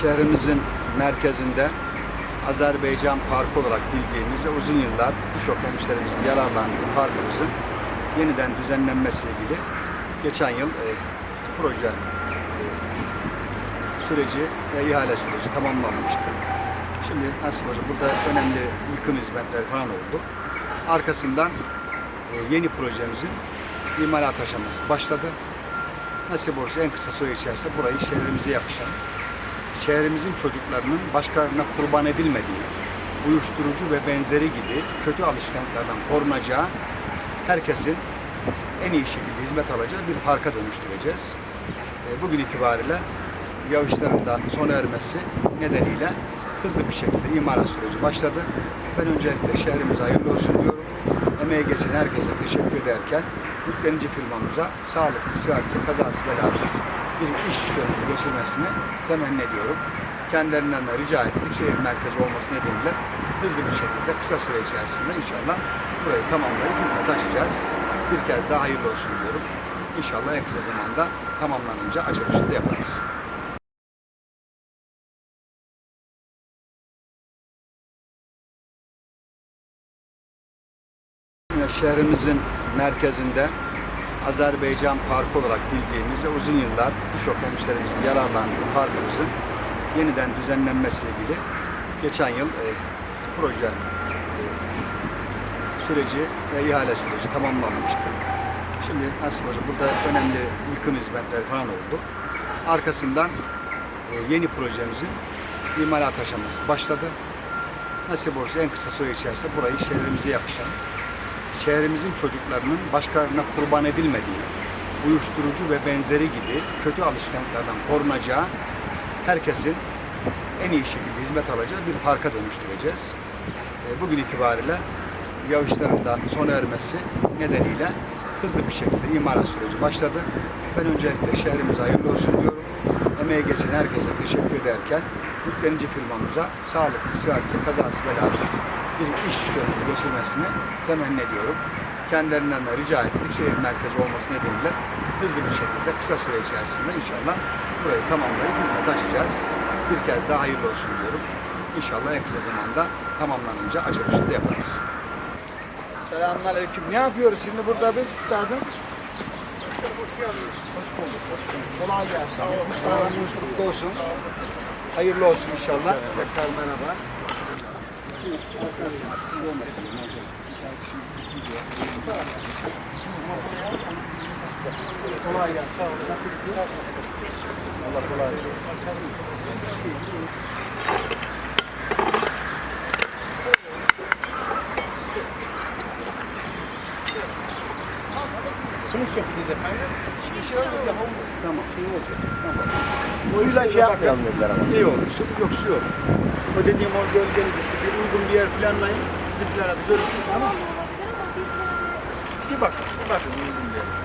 şehrimizin merkezinde Azerbaycan Parkı olarak bildiğimiz ve uzun yıllar birçok hemşehrimizin yararlandığı parkımızın yeniden düzenlenmesiyle ilgili geçen yıl e, proje e, süreci ve ihale süreci tamamlanmıştı. Şimdi nasip hocam burada önemli yıkım hizmetleri falan oldu. Arkasından e, yeni projemizin imalat aşaması başladı. Nasip olursa en kısa süre içerisinde burayı şehrimize yakışan, şehrimizin çocuklarının başkalarına kurban edilmediği, uyuşturucu ve benzeri gibi kötü alışkanlıklardan korunacağı, herkesin en iyi şekilde hizmet alacağı bir parka dönüştüreceğiz. E, Bugün itibariyle yağışların da sona ermesi nedeniyle hızlı bir şekilde imalat süreci başladı. Ben öncelikle şehrimize hayırlı olsun diyorum. Emeği geçen herkese teşekkür ederken yüklenici firmamıza sağlıklı, sıhhatli, kazasız belasız bir iş dönemi geçirmesini temenni ediyorum. Kendilerinden de rica ettik. Şehir merkezi olması nedeniyle hızlı bir şekilde kısa süre içerisinde inşallah burayı tamamlayıp hizmet açacağız. Bir kez daha hayırlı olsun diyorum. İnşallah en kısa zamanda tamamlanınca açılışını da yaparız. Şehrimizin merkezinde Azerbaycan Parkı olarak bildiğimiz ve uzun yıllar birçok hemşehrimizin yararlandığı parkımızın yeniden düzenlenmesiyle ilgili geçen yıl e, proje e, süreci ve ihale süreci tamamlanmıştı. Şimdi nasip hocam burada önemli yıkım hizmetleri falan oldu. Arkasından e, yeni projemizin imalat aşaması başladı. Nasip olursa en kısa süre içerisinde burayı şehrimize yakışan, şehrimizin çocuklarının başkalarına kurban edilmediği, uyuşturucu ve benzeri gibi kötü alışkanlıklardan korunacağı, herkesin en iyi şekilde hizmet alacağı bir parka dönüştüreceğiz. E, Bugün itibariyle yağışların da sona ermesi nedeniyle hızlı bir şekilde imalat süreci başladı. Ben öncelikle şehrimize hayırlı olsun diyorum. Emeği geçen herkese teşekkür ederken yüklenici firmamıza sağlıklı, sıhhatli, kazasız belasız bir iş geçirmesini temenni ediyorum. Kendilerinden de rica ettik. Şehir merkezi olması nedeniyle hızlı bir şekilde kısa süre içerisinde inşallah burayı tamamlayıp hizmet açacağız. Bir kez daha hayırlı olsun diyorum. İnşallah en kısa zamanda tamamlanınca açılışını da yaparız. Selamünaleyküm. Ne yapıyoruz şimdi burada biz üstadım? Hoş bulduk. Hoş bulduk. Kolay gelsin. Bayramınız kutlu olsun. Hayırlı olsun inşallah. Tekrar merhaba. Kolay gelsin. Allah kolay gelsin. Tamam. Şey olacak. Tamam. Suyla şey yapmayalım dediler ama. İyi olur. Yok su yok. O dediğim o gölgeli bir uygun bir yer planlayın. Bizimkilerle bir görüşün tamam mı? Bir bakın. Bir bakın uygun bir yer.